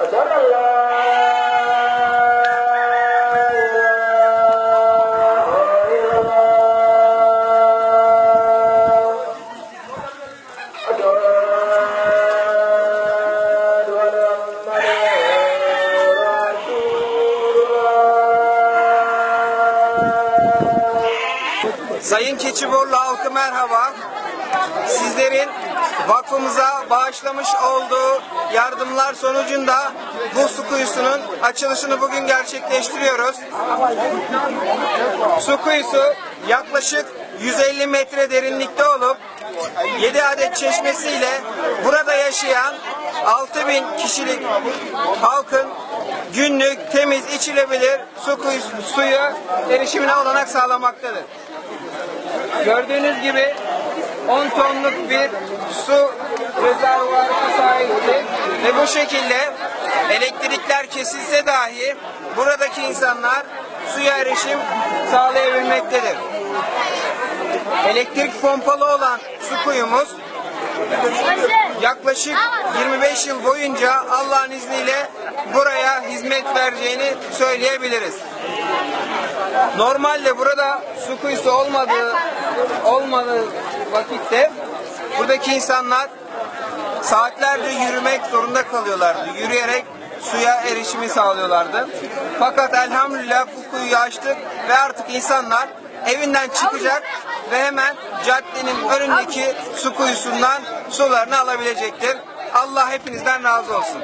أشهد أن لا إله إلا الله أشهد أن محمدا رسول الله Sayın Keçiborlu halkı merhaba. Sizlerin vakfımıza bağışlamış olduğu yardımlar sonucunda bu su kuyusunun açılışını bugün gerçekleştiriyoruz. Su kuyusu yaklaşık 150 metre derinlikte olup 7 adet çeşmesiyle burada yaşayan 6000 kişilik halkın günlük temiz içilebilir su kuyusu, suyu erişimine olanak sağlamaktadır. Gördüğünüz gibi 10 tonluk bir su rezervuarına sahiptir ve bu şekilde elektrikler kesilse dahi buradaki insanlar suya erişim sağlayabilmektedir. Elektrik pompalı olan su kuyumuz yaklaşık 25 yıl boyunca Allah'ın izniyle buraya hizmet vereceğini söyleyebiliriz. Normalde burada su kuyusu olmadığı olmadığı vakitte buradaki insanlar saatlerce yürümek zorunda kalıyorlardı. Yürüyerek suya erişimi sağlıyorlardı. Fakat elhamdülillah bu kuyuyu açtık ve artık insanlar evinden çıkacak ve hemen caddenin önündeki su kuyusundan sularını alabilecektir. Allah hepinizden razı olsun.